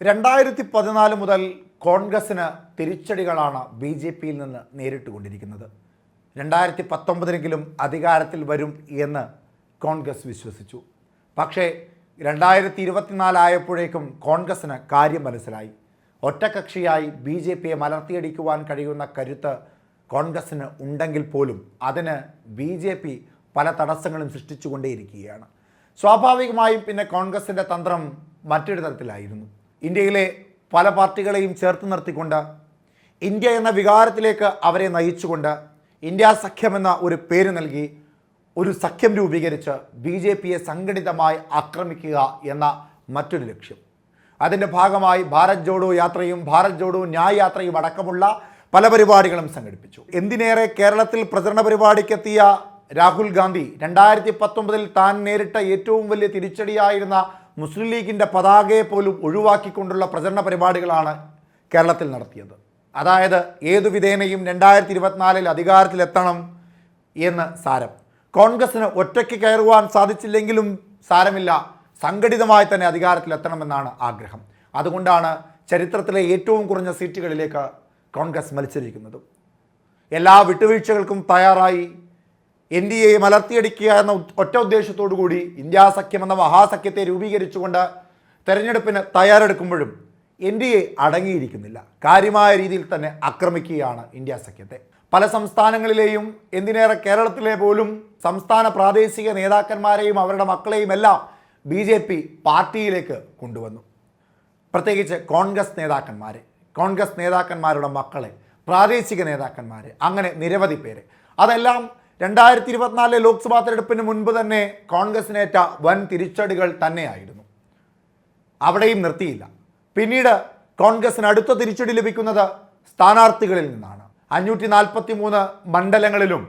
രണ്ടായിരത്തി പതിനാല് മുതൽ കോൺഗ്രസിന് തിരിച്ചടികളാണ് ബി ജെ പിയിൽ നിന്ന് നേരിട്ടുകൊണ്ടിരിക്കുന്നത്. രണ്ടായിരത്തി പത്തൊമ്പതിനെങ്കിലും അധികാരത്തിൽ വരും എന്ന് കോൺഗ്രസ് വിശ്വസിച്ചു. പക്ഷേ രണ്ടായിരത്തി ഇരുപത്തിനാലായപ്പോഴേക്കും കോൺഗ്രസ്സിന് കാര്യം മനസ്സിലായി. ഒറ്റകക്ഷിയായി ബി ജെ പിയെ മലർത്തിയടിക്കുവാൻ കഴിയുന്ന കരുത്ത് കോൺഗ്രസ്സിന് ഉണ്ടെങ്കിൽ പോലും അതിന് ബി ജെ പി പല തടസ്സങ്ങളും സൃഷ്ടിച്ചുകൊണ്ടേയിരിക്കുകയാണ്. സ്വാഭാവികമായും പിന്നെ കോൺഗ്രസിന്റെ തന്ത്രം മറ്റൊരു തരത്തിലായിരുന്നു. ഇന്ത്യയിലെ പല പാർട്ടികളെയും ചേർത്ത് നിർത്തിക്കൊണ്ട് ഇന്ത്യ എന്ന വികാരത്തിലേക്ക് അവരെ നയിച്ചുകൊണ്ട് ഇന്ത്യ സഖ്യം എന്ന ഒരു പേര് നൽകി ഒരു സഖ്യം രൂപീകരിച്ച് ബി ജെ പിയെ സംഘടിതമായി ആക്രമിക്കുക എന്ന മറ്റൊരു ലക്ഷ്യം. അതിന്റെ ഭാഗമായി ഭാരത് ജോഡോ യാത്രയും ഭാരത് ജോഡോ ന്യായ് യാത്രയും അടക്കമുള്ള പല പരിപാടികളും സംഘടിപ്പിച്ചു. എന്തിനേറെ കേരളത്തിൽ പ്രചരണ പരിപാടിക്കെത്തിയ രാഹുൽ ഗാന്ധി രണ്ടായിരത്തി പത്തൊമ്പതിൽ താൻ നേരിട്ട ഏറ്റവും വലിയ തിരിച്ചടിയായിരുന്ന മുസ്ലിം ലീഗിന്റെ പതാകയെ പോലും ഒഴിവാക്കിക്കൊണ്ടുള്ള പ്രചരണ പരിപാടികളാണ് കേരളത്തിൽ നടത്തിയത്. അതായത് ഏതു വിധേനയും രണ്ടായിരത്തി ഇരുപത്തിനാലിൽ അധികാരത്തിലെത്തണം എന്ന് സാരം. കോൺഗ്രസ്സിന് ഒറ്റയ്ക്ക് കയറുവാൻ സാധിച്ചില്ലെങ്കിലും സാരമില്ല. സംഘടിതമായി തന്നെ അധികാരത്തിലെത്തണമെന്നാണ് ആഗ്രഹം. അതുകൊണ്ടാണ് ചരിത്രത്തിലെ ഏറ്റവും കുറഞ്ഞ സീറ്റുകളിലേക്ക് കോൺഗ്രസ് മത്സരിക്കുന്നത്. എല്ലാ വിട്ടുവീഴ്ചകൾക്കും തയ്യാറായി എൻ ഡി എയെ മലർത്തിയടിക്കുക എന്ന ഒറ്റ ഉദ്ദേശത്തോടു കൂടി ഇന്ത്യ സഖ്യം എന്ന മഹാസഖ്യത്തെ രൂപീകരിച്ചുകൊണ്ട് തെരഞ്ഞെടുപ്പിന് തയ്യാറെടുക്കുമ്പോഴും എൻ ഡി എ അടങ്ങിയിരിക്കുന്നില്ല. കാര്യമായ രീതിയിൽ തന്നെ ആക്രമിക്കുകയാണ് ഇന്ത്യ സഖ്യത്തെ. പല സംസ്ഥാനങ്ങളിലെയും എന്തിനേറെ കേരളത്തിലെ പോലും സംസ്ഥാന പ്രാദേശിക നേതാക്കന്മാരെയും അവരുടെ മക്കളെയും എല്ലാം ബി ജെ പി പാർട്ടിയിലേക്ക് കൊണ്ടുവന്നു. പ്രത്യേകിച്ച് കോൺഗ്രസ് നേതാക്കന്മാരെ കോൺഗ്രസ് നേതാക്കന്മാരുടെ മക്കളെ പ്രാദേശിക നേതാക്കന്മാരെ അങ്ങനെ നിരവധി പേരെ. അതെല്ലാം രണ്ടായിരത്തി ഇരുപത്തിനാലിലെ ലോക്സഭാ തെരഞ്ഞെടുപ്പിന് മുൻപ് തന്നെ കോൺഗ്രസിനേറ്റ വൻ തിരിച്ചടികൾ തന്നെയായിരുന്നു. അവിടെയും നിർത്തിയില്ല. പിന്നീട് കോൺഗ്രസിന് അടുത്ത തിരിച്ചടി ലഭിക്കുന്നത് സ്ഥാനാർത്ഥികളിൽ നിന്നാണ്. അഞ്ഞൂറ്റി നാൽപ്പത്തി മൂന്ന് മണ്ഡലങ്ങളിലും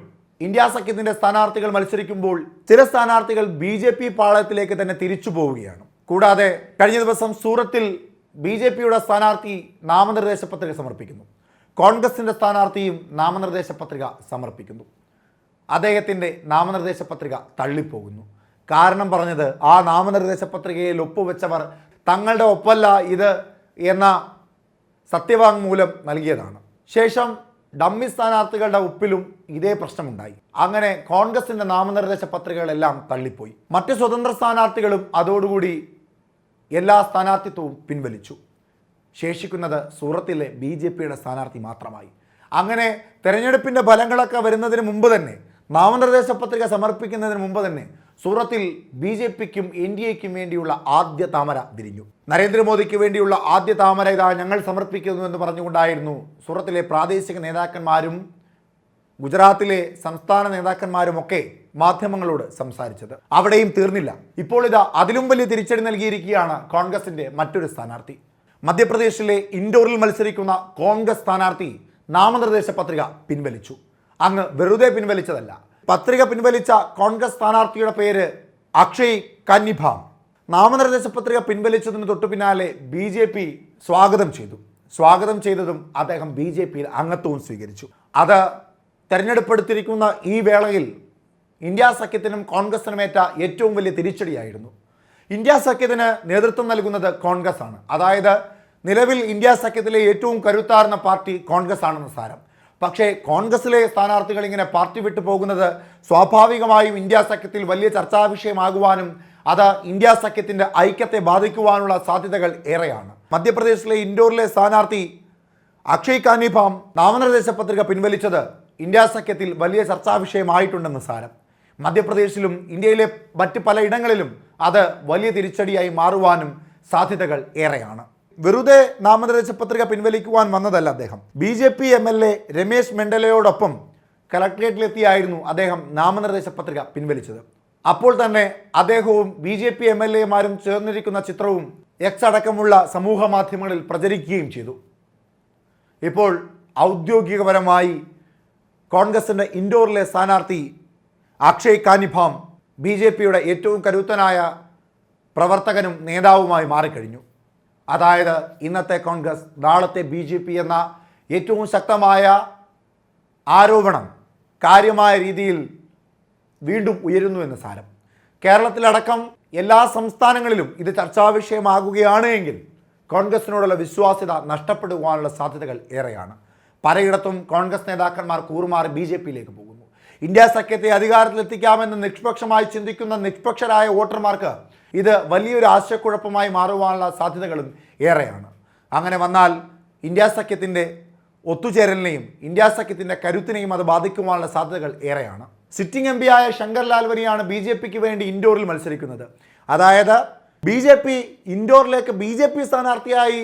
ഇന്ത്യ സഖ്യത്തിന്റെ സ്ഥാനാർത്ഥികൾ മത്സരിക്കുമ്പോൾ ചില സ്ഥാനാർത്ഥികൾ ബി ജെ പി പാളയത്തിലേക്ക് തന്നെ തിരിച്ചു പോവുകയാണ്. കൂടാതെ കഴിഞ്ഞ ദിവസം സൂറത്തിൽ ബി ജെ പിയുടെ സ്ഥാനാർത്ഥി നാമനിർദ്ദേശ പത്രിക സമർപ്പിക്കുന്നു. കോൺഗ്രസിന്റെ സ്ഥാനാർത്ഥിയും നാമനിർദ്ദേശ പത്രിക സമർപ്പിക്കുന്നു. അദ്ദേഹത്തിന്റെ നാമനിർദ്ദേശ പത്രിക തള്ളിപ്പോകുന്നു. കാരണം പറഞ്ഞത് ആ നാമനിർദ്ദേശ പത്രികയിൽ ഒപ്പുവെച്ചവർ തങ്ങളുടെ ഒപ്പല്ല ഇത് എന്ന സത്യവാങ്മൂലം നൽകിയതാണ്. ശേഷം ഡമ്മി സ്ഥാനാർത്ഥികളുടെ ഒപ്പിലും ഇതേ പ്രശ്നമുണ്ടായി. അങ്ങനെ കോൺഗ്രസിന്റെ നാമനിർദ്ദേശ പത്രികകളെല്ലാം തള്ളിപ്പോയി. മറ്റ് സ്വതന്ത്ര സ്ഥാനാർത്ഥികളും അതോടുകൂടി എല്ലാ സ്ഥാനാർത്ഥിത്വവും പിൻവലിച്ചു. ശേഷിക്കുന്നത് സൂറത്തിലെ ബി ജെ പിയുടെ സ്ഥാനാർത്ഥി മാത്രമായി. അങ്ങനെ തെരഞ്ഞെടുപ്പിന്റെ ഫലങ്ങളൊക്കെ വരുന്നതിന് മുമ്പ് തന്നെ നാമനിർദ്ദേശ പത്രിക സമർപ്പിക്കുന്നതിന് മുമ്പ് തന്നെ സൂറത്തിൽ ബി ജെ പിക്കും എൻ ഡി എക്കും വേണ്ടിയുള്ള ആദ്യ താമര വിരിഞ്ഞു. നരേന്ദ്രമോദിക്ക് വേണ്ടിയുള്ള ആദ്യ താമര ഇതാ ഞങ്ങൾ സമർപ്പിക്കുന്നു എന്ന് പറഞ്ഞുകൊണ്ടായിരുന്നു സൂറത്തിലെ പ്രാദേശിക നേതാക്കന്മാരും ഗുജറാത്തിലെ സംസ്ഥാന നേതാക്കന്മാരുമൊക്കെ മാധ്യമങ്ങളോട് സംസാരിച്ചത്. അവിടെയും തീർന്നില്ല. ഇപ്പോൾ ഇതാ അതിലും വലിയ തിരിച്ചടി നൽകിയിരിക്കുകയാണ് കോൺഗ്രസിന്റെ മറ്റൊരു സ്ഥാനാർത്ഥി. മധ്യപ്രദേശിലെ ഇൻഡോറിൽ മത്സരിക്കുന്ന കോൺഗ്രസ് സ്ഥാനാർത്ഥി നാമനിർദ്ദേശ പത്രിക പിൻവലിച്ചു. അങ്ങ് വെറുതെ പിൻവലിച്ചതല്ല. പത്രിക പിൻവലിച്ച കോൺഗ്രസ് സ്ഥാനാർത്ഥിയുടെ പേര് അക്ഷയ് കന്നിഭാം. നാമനിർദ്ദേശ പത്രിക പിൻവലിച്ചതിന് തൊട്ടു പിന്നാലെ ബി ജെ പി സ്വാഗതം ചെയ്തു. സ്വാഗതം ചെയ്തതും അദ്ദേഹം ബി ജെ പിയിൽ അംഗത്വവും സ്വീകരിച്ചു. അത് തെരഞ്ഞെടുപ്പെടുത്തിരിക്കുന്ന ഈ വേളയിൽ ഇന്ത്യ സഖ്യത്തിനും കോൺഗ്രസിനുമേറ്റ ഏറ്റവും വലിയ തിരിച്ചടിയായിരുന്നു. ഇന്ത്യ സഖ്യത്തിന് നേതൃത്വം നൽകുന്നത് കോൺഗ്രസ് ആണ് അതായത് നിലവിൽ ഇന്ത്യ സഖ്യത്തിലെ ഏറ്റവും കരുത്താർന്ന പാർട്ടി കോൺഗ്രസ് ആണെന്ന് സാരം. പക്ഷേ കോൺഗ്രസിലെ സ്ഥാനാർത്ഥികൾ ഇങ്ങനെ പാർട്ടി വിട്ടു പോകുന്നത് സ്വാഭാവികമായും ഇന്ത്യ സഖ്യത്തിൽ വലിയ ചർച്ചാ വിഷയമാകുവാനും അത് ഇന്ത്യ സഖ്യത്തിന്റെ ഐക്യത്തെ ബാധിക്കുവാനുള്ള സാധ്യതകൾ ഏറെയാണ്. മധ്യപ്രദേശിലെ ഇൻഡോറിലെ സ്ഥാനാർത്ഥി അക്ഷയ് കാനിഭാം നാമനിർദ്ദേശ പത്രിക പിൻവലിച്ചത് ഇന്ത്യ സഖ്യത്തിൽ വലിയ ചർച്ചാ വിഷയമായിട്ടുണ്ടെന്ന് സാരം. മധ്യപ്രദേശിലും ഇന്ത്യയിലെ മറ്റ് പലയിടങ്ങളിലും അത് വലിയ തിരിച്ചടിയായി മാറുവാനും സാധ്യതകൾ ഏറെയാണ്. വെറുതെ നാമനിർദ്ദേശ പത്രിക പിൻവലിക്കുവാൻ വന്നതല്ല അദ്ദേഹം. B J P M L A Ramesh മെൻഡലയോടൊപ്പം കലക്ട്രേറ്റിലെത്തിയായിരുന്നു അദ്ദേഹം നാമനിർദ്ദേശ പത്രിക പിൻവലിച്ചത്. അപ്പോൾ തന്നെ അദ്ദേഹവും B J P M L എമാരും ചേർന്നിരിക്കുന്ന ചിത്രവും എക്സ് അടക്കമുള്ള സമൂഹ മാധ്യമങ്ങളിൽ പ്രചരിക്കുകയും ചെയ്തു. ഇപ്പോൾ ഔദ്യോഗികപരമായി കോൺഗ്രസിന്റെ ഇൻഡോറിലെ സ്ഥാനാർത്ഥി അക്ഷയ് കാനിഭാം ബി ജെ പിയുടെ ഏറ്റവും കരുത്തനായ പ്രവർത്തകനും നേതാവുമായി മാറിക്കഴിഞ്ഞു. അതായത് ഇന്നത്തെ കോൺഗ്രസ് നാളത്തെ ബി ജെ പി എന്ന ഏറ്റവും ശക്തമായ ആരോപണം കാര്യമായ രീതിയിൽ വീണ്ടും ഉയരുന്നു എന്ന സാരം. കേരളത്തിലടക്കം എല്ലാ സംസ്ഥാനങ്ങളിലും ഇത് ചർച്ചാ വിഷയമാകുകയാണ് എങ്കിൽ കോൺഗ്രസിനോടുള്ള വിശ്വാസ്യത നഷ്ടപ്പെടുവാനുള്ള സാധ്യതകൾ ഏറെയാണ്. പലയിടത്തും കോൺഗ്രസ് നേതാക്കന്മാർ കൂറുമാറി ബി ജെ പിയിലേക്ക് പോകുന്നു. ഇന്ത്യ സഖ്യത്തെ അധികാരത്തിലെത്തിക്കാമെന്ന് നിഷ്പക്ഷമായി ചിന്തിക്കുന്ന നിഷ്പക്ഷരായ വോട്ടർമാർക്ക് ഇത് വലിയൊരു ആശയക്കുഴപ്പമായി മാറുവാനുള്ള സാധ്യതകളും ഏറെയാണ്. അങ്ങനെ വന്നാൽ ഇന്ത്യ സഖ്യത്തിന്റെ ഒത്തുചേരലിനെയും ഇന്ത്യ സഖ്യത്തിന്റെ കരുത്തിനെയും അത് ബാധിക്കുവാനുള്ള സാധ്യതകൾ ഏറെയാണ്. സിറ്റിംഗ് എം ആയ ശങ്കർ ലാൽവനിയാണ് ബി ജെ പിക്ക് വേണ്ടി ഇൻഡോറിൽ മത്സരിക്കുന്നത്. അതായത് ബി ജെ പി ഇൻഡോറിലേക്ക് ബി ജെ പി സ്ഥാനാർത്ഥിയായി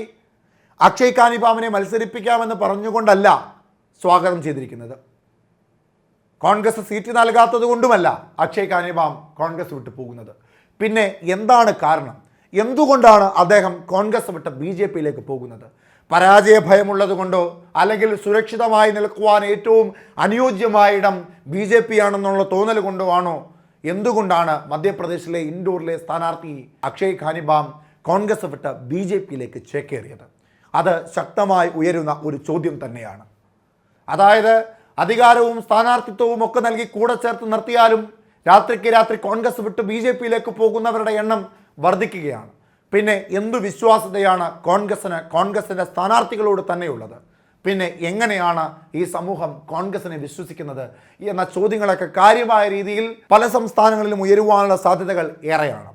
അക്ഷയ് കാനിബാമിനെ മത്സരിപ്പിക്കാമെന്ന് പറഞ്ഞുകൊണ്ടല്ല സ്വാഗതം ചെയ്തിരിക്കുന്നത്. കോൺഗ്രസ് സീറ്റ് നൽകാത്തത് കൊണ്ടുമല്ല അക്ഷയ് കാനിബാം കോൺഗ്രസ് വിട്ടു പോകുന്നത് പിന്നെ എന്താണ് കാരണം? എന്തുകൊണ്ടാണ് അദ്ദേഹം കോൺഗ്രസ് വിട്ട് ബി ജെ പിയിലേക്ക് പോകുന്നത്? പരാജയ ഭയമുള്ളതുകൊണ്ടോ അല്ലെങ്കിൽ സുരക്ഷിതമായി നിൽക്കുവാൻ ഏറ്റവും അനുയോജ്യമായ ഇടം ബി ജെ പി ആണെന്നുള്ള തോന്നൽ കൊണ്ടോ ആണോ? എന്തുകൊണ്ടാണ് മധ്യപ്രദേശിലെ ഇൻഡോറിലെ സ്ഥാനാർത്ഥി അക്ഷയ് ഖാനിബാം കോൺഗ്രസ് വിട്ട് ബി ജെ പിയിലേക്ക് ചേക്കേറിയത്? അത് ശക്തമായി ഉയരുന്ന ഒരു ചോദ്യം തന്നെയാണ്. അതായത് അധികാരവും സ്ഥാനാർത്ഥിത്വവും ഒക്കെ നൽകി കൂടെ ചേർത്ത് നിർത്തിയാലും രാത്രിക്ക് രാത്രി കോൺഗ്രസ് വിട്ട് ബി ജെ പിയിലേക്ക് പോകുന്നവരുടെ എണ്ണം വർദ്ധിക്കുകയാണ്. പിന്നെ എന്തു വിശ്വാസ്യതയാണ് കോൺഗ്രസിന് കോൺഗ്രസിന്റെ സ്ഥാനാർത്ഥികളോട് തന്നെയുള്ളത്? പിന്നെ എങ്ങനെയാണ് ഈ സമൂഹം കോൺഗ്രസിനെ വിശ്വസിക്കുന്നത് എന്ന ചോദ്യങ്ങളൊക്കെ കാര്യമായ രീതിയിൽ പല സംസ്ഥാനങ്ങളിലും ഉയരുവാനുള്ള സാധ്യതകൾ ഏറെയാണ്.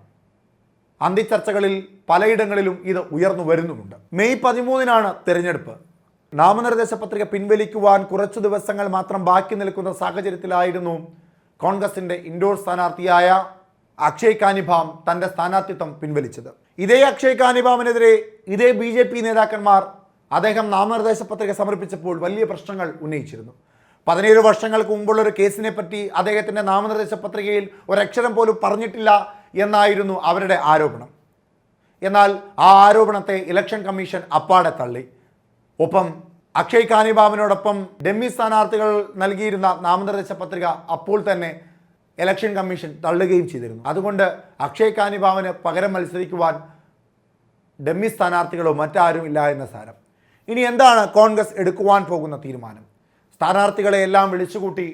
അന്തിച്ചർച്ചകളിൽ പലയിടങ്ങളിലും ഇത് ഉയർന്നു വരുന്നുമുണ്ട്. മെയ് പതിമൂന്നിനാണ് തിരഞ്ഞെടുപ്പ്. നാമനിർദ്ദേശ പത്രിക പിൻവലിക്കുവാൻ കുറച്ചു ദിവസങ്ങൾ മാത്രം ബാക്കി നിൽക്കുന്ന സാഹചര്യത്തിലായിരുന്നു കോൺഗ്രസിന്റെ ഇൻഡോർ സ്ഥാനാർത്ഥിയായ അക്ഷയ് കാനിഭാം തന്റെ സ്ഥാനാർത്ഥിത്വം പിൻവലിച്ചത്. ഇതേ അക്ഷയ് കാനിഭാമിനെതിരെ ഇതേ ബി ജെ പി നേതാക്കന്മാർ അദ്ദേഹം നാമനിർദ്ദേശ പത്രിക സമർപ്പിച്ചപ്പോൾ വലിയ പ്രശ്നങ്ങൾ ഉന്നയിച്ചിരുന്നു. പതിനേഴ് വർഷങ്ങൾക്ക് മുമ്പുള്ള ഒരു കേസിനെ പറ്റി അദ്ദേഹത്തിന്റെ നാമനിർദ്ദേശ പത്രികയിൽ ഒരക്ഷരം പോലും പറഞ്ഞിട്ടില്ല എന്നായിരുന്നു അവരുടെ ആരോപണം. എന്നാൽ ആ ആരോപണത്തെ ഇലക്ഷൻ കമ്മീഷൻ അപ്പാടെ തള്ളി. ഒപ്പം അക്ഷയ് കാനിബാബിനോടൊപ്പം ഡെമ്മി സ്ഥാനാർത്ഥികൾ നൽകിയിരുന്ന നാമനിർദ്ദേശ പത്രിക അപ്പോൾ തന്നെ ഇലക്ഷൻ കമ്മീഷൻ തള്ളുകയും ചെയ്തിരുന്നു. അതുകൊണ്ട് അക്ഷയ് കാനിബാബിന് പകരം മത്സരിക്കുവാൻ ഡെമ്മി സ്ഥാനാർത്ഥികളോ മറ്റാരും ഇല്ല എന്ന സാരം. ഇനി എന്താണ് കോൺഗ്രസ് എടുക്കുവാൻ പോകുന്ന തീരുമാനം? സ്ഥാനാർത്ഥികളെ എല്ലാം വിളിച്ചുകൂട്ടി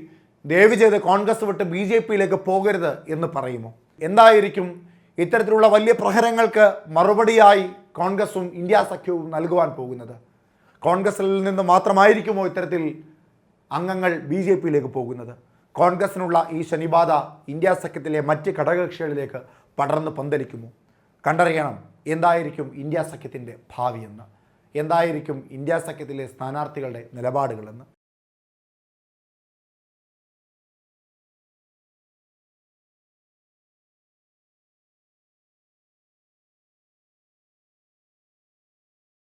ദയവ് ചെയ്ത് കോൺഗ്രസ് വിട്ട് ബി ജെ പിയിലേക്ക് പോകരുത് എന്ന് പറയുമോ? എന്തായിരിക്കും ഇത്തരത്തിലുള്ള വലിയ പ്രഹരങ്ങൾക്ക് മറുപടിയായി കോൺഗ്രസും ഇന്ത്യ സഖ്യവും നൽകുവാൻ പോകുന്നത്? കോൺഗ്രസിൽ നിന്ന് മാത്രമായിരിക്കുമോ ഇത്തരത്തിൽ അംഗങ്ങൾ ബി ജെ പിയിലേക്ക് പോകുന്നത്? കോൺഗ്രസിനുള്ള ഈ ശനിബാധ ഇന്ത്യ സഖ്യത്തിലെ മറ്റ് ഘടകകക്ഷികളിലേക്ക് പടർന്ന് പന്തലിക്കുമോ? കണ്ടറിയണം എന്തായിരിക്കും ഇന്ത്യ സഖ്യത്തിന്റെ ഭാവിയെന്ന്. എന്തായിരിക്കും ഇന്ത്യ സഖ്യത്തിലെ സ്ഥാനാർത്ഥികളുടെ നിലപാടുകളെന്ന്.